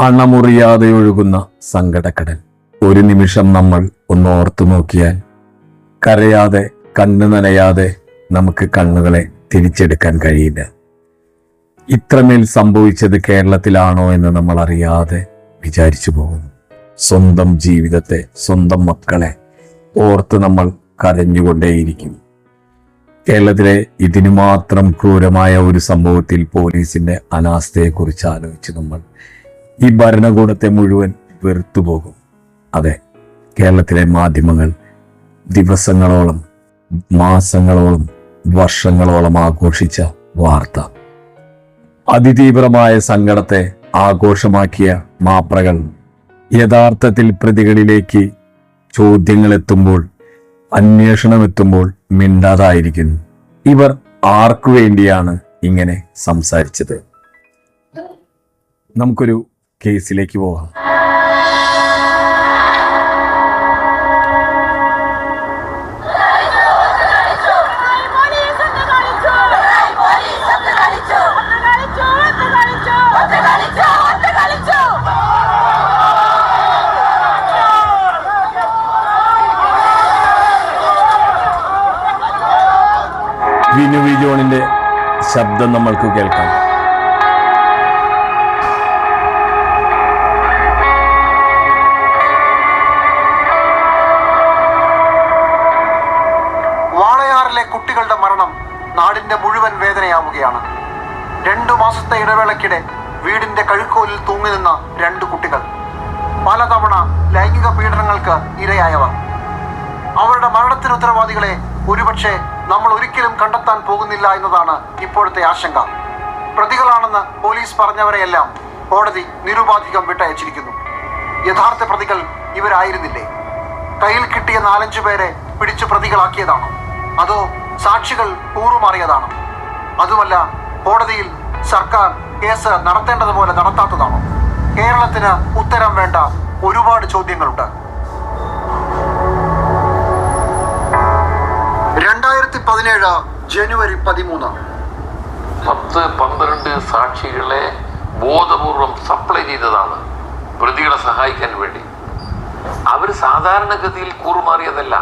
അണമുറിയാതെ ഒഴുകുന്ന സങ്കടക്കടൽ. ഒരു നിമിഷം നമ്മൾ ഒന്ന് ഓർത്തു നോക്കിയാൽ കരയാതെ കണ്ണു നനയാതെ നമുക്ക് കണ്ണുകളെ തിരിച്ചെടുക്കാൻ കഴിയില്ല. ഇത്രമേൽ സംഭവിച്ചത് കേരളത്തിലാണോ എന്ന് നമ്മൾ അറിയാതെ വിചാരിച്ചു പോകുന്നു. സ്വന്തം ജീവിതത്തെ സ്വന്തം മക്കളെ ഓർത്ത് നമ്മൾ കരഞ്ഞുകൊണ്ടേയിരിക്കും കേരളത്തിലെ ഇതിനു മാത്രം ക്രൂരമായ ഒരു സംഭവത്തിൽ പോലീസിന്റെ അനാസ്ഥയെക്കുറിച്ച് ആലോചിച്ച് നമ്മൾ ഈ ഭരണകൂടത്തെ മുഴുവൻ വെറുത്തുപോകും അതെ കേരളത്തിലെ മാധ്യമങ്ങൾ ദിവസങ്ങളോളം മാസങ്ങളോളം വർഷങ്ങളോളം ആഘോഷിച്ച വാർത്ത. അതിതീവ്രമായ സങ്കടത്തെ ആഘോഷമാക്കിയ മാപ്രകൾ യഥാർത്ഥത്തിൽ പ്രതികളിലേക്ക് ചോദ്യങ്ങൾ എത്തുമ്പോൾ അന്വേഷണം എത്തുമ്പോൾ മിണ്ടാതായിരിക്കുന്നു. ഇവർ ആർക്കു വേണ്ടിയാണ് ഇങ്ങനെ സംസാരിച്ചത്? നമുക്കൊരു കേസിലേക്ക് പോകാം. വിനു വിജോണിന്റെ ശബ്ദം നമ്മൾക്ക് കേൾക്കാം. വാളയാറിലെ കുട്ടികളുടെ മരണം നാടിന്റെ മുഴുവൻ വേദനയാവുകയാണ്. രണ്ടു മാസത്തെ ഇടവേളക്കിടെ വീടിന്റെ കഴുക്കോലിൽ തൂങ്ങി നിന്ന രണ്ട് കുട്ടികൾ. പലതവണ ലൈംഗിക പീഡനങ്ങൾക്ക് ഇരയായവർ. അവരുടെ മരണത്തിന് ഉത്തരവാദികളെ ഒരുപക്ഷെ നമ്മൾ ഒരിക്കലും കണ്ടെത്താൻ പോകുന്നില്ല എന്നതാണ് ഇപ്പോഴത്തെ ആശങ്ക. പ്രതികളാണെന്ന് പോലീസ് പറഞ്ഞവരെയെല്ലാം കോടതി നിരുപാധികം വിട്ടയച്ചിരിക്കുന്നു. യഥാർത്ഥ പ്രതികൾ ഇവരായിരുന്നില്ലേ? കയ്യിൽ കിട്ടിയ നാലഞ്ചു പേരെ പിടിച്ചു പ്രതികളാക്കിയതാണോ? അതോ സാക്ഷികൾ കൂറുമാറിയതാണോ? അതുമല്ല കോടതിയിൽ സർക്കാർ കേസ് നടത്തേണ്ടതുപോലെ നടത്താത്തതാണോ? കേരളത്തിന് ഉത്തരം വേണ്ട ഒരുപാട് ചോദ്യങ്ങളുണ്ട്. പതിനേഴ് ജനുവരി പതിമൂന്ന്. പത്ത് പന്ത്രണ്ട് സാക്ഷികളെ ബോധപൂർവം സപ്ലൈ ചെയ്തതാണ്. പ്രതികളെ സഹായിക്കാൻ വേണ്ടി. അവർ സാധാരണഗതിയിൽ കൂറുമാറിയതല്ല.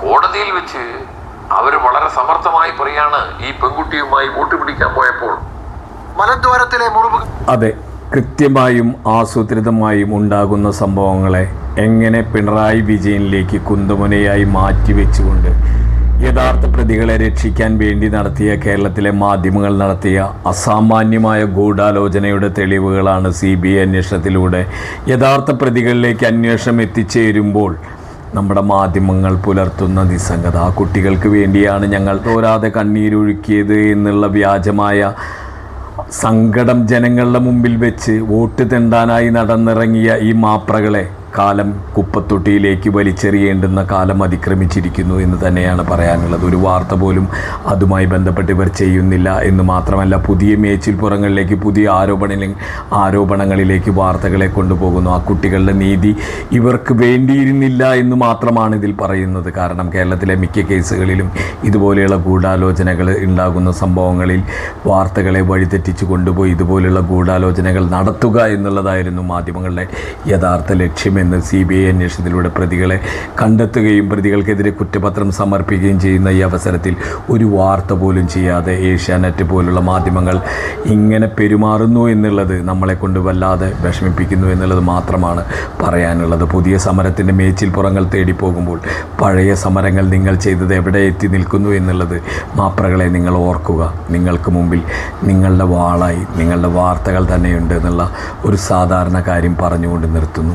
കോടതിയിൽ വെച്ച് അവർ വളരെ സമർത്ഥമായി പറയാണ് ഈ പെൺകുട്ടിയുമായി വോട്ട് പിടിക്കാൻ പോയപ്പോൾ. മലദ്വാരത്തിലെ മുറിവ് അതെ കൃത്യമായും ആസൂത്രിതമായും ഉണ്ടാകുന്ന സംഭവങ്ങളെ എങ്ങനെ പിണറായി വിജയനിലേക്ക് കുന്തമുനയായി മാറ്റിവെച്ചുകൊണ്ട് യഥാർത്ഥ പ്രതികളെ രക്ഷിക്കാൻ വേണ്ടി നടത്തിയ കേരളത്തിലെ മാധ്യമങ്ങൾ നടത്തിയ അസാമാന്യമായ ഗൂഢാലോചനയുടെ തെളിവുകളാണ് സി ബി ഐ അന്വേഷണത്തിലൂടെ യഥാർത്ഥ പ്രതികളിലേക്ക് അന്വേഷണം എത്തിച്ചേരുമ്പോൾ നമ്മുടെ മാധ്യമങ്ങൾ പുലർത്തുന്ന നിസ്സംഗത. ആ കുട്ടികൾക്ക് വേണ്ടിയാണ് ഞങ്ങൾ തോരാതെ കണ്ണീരൊഴുക്കിയത് എന്നുള്ള വ്യാജമായ സങ്കടം ജനങ്ങളുടെ മുമ്പിൽ വെച്ച് വോട്ട് തെണ്ടാനായി നടന്നിറങ്ങിയ ഈ മാപ്രകളെ കാലം കുപ്പത്തൊട്ടിയിലേക്ക് വലിച്ചെറിയേണ്ടുന്ന കാലം അതിക്രമിച്ചിരിക്കുന്നു എന്ന് തന്നെയാണ് പറയാനുള്ളത്. ഒരു വാർത്ത പോലും അതുമായി ബന്ധപ്പെട്ട് ഇവർ ചെയ്യുന്നില്ല എന്ന് മാത്രമല്ല പുതിയ മേച്ചിൽപ്പുറങ്ങളിലേക്ക് പുതിയ ആരോപണ ആരോപണങ്ങളിലേക്ക് വാർത്തകളെ കൊണ്ടുപോകുന്നു. ആ കുട്ടികളുടെ നീതി ഇവർക്ക് വേണ്ടിയിരുന്നില്ല എന്ന് മാത്രമാണ് ഇതിൽ പറയുന്നത്. കാരണം കേരളത്തിലെ മിക്ക കേസുകളിലും ഇതുപോലെയുള്ള ഗൂഢാലോചനകൾ ഉണ്ടാകുന്ന സംഭവങ്ങളിൽ വാർത്തകളെ വഴിതെറ്റിച്ച് കൊണ്ടുപോയി ഇതുപോലെയുള്ള ഗൂഢാലോചനകൾ നടത്തുക എന്നുള്ളതായിരുന്നു മാധ്യമങ്ങളുടെ യഥാർത്ഥ ലക്ഷ്യമെന്ന് സി ബി ഐ അന്വേഷണത്തിലൂടെ പ്രതികളെ കണ്ടെത്തുകയും പ്രതികൾക്കെതിരെ കുറ്റപത്രം സമർപ്പിക്കുകയും ചെയ്യുന്ന ഈ അവസരത്തിൽ ഒരു വാർത്ത പോലും ചെയ്യാതെ ഏഷ്യാനെറ്റ് പോലുള്ള മാധ്യമങ്ങൾ ഇങ്ങനെ പെരുമാറുന്നു എന്നുള്ളത് നമ്മളെ കൊണ്ട് വല്ലാതെ വിഷമിപ്പിക്കുന്നു എന്നുള്ളത് മാത്രമാണ് പറയാനുള്ളത്. പുതിയ സമരത്തിന്റെ മേച്ചിൽപ്പുറങ്ങൾ തേടി പോകുമ്പോൾ പഴയ സമരങ്ങൾ നിങ്ങൾ ചെയ്തത് എവിടെ എത്തി നിൽക്കുന്നു എന്നുള്ളത് മാപ്രകളെ നിങ്ങൾ ഓർക്കുക. നിങ്ങൾക്ക് മുമ്പിൽ നിങ്ങളുടെ വാളായി നിങ്ങളുടെ വാർത്തകൾ തന്നെയുണ്ട് എന്നുള്ള ഒരു സാധാരണ കാര്യം പറഞ്ഞുകൊണ്ട് നിർത്തുന്നു.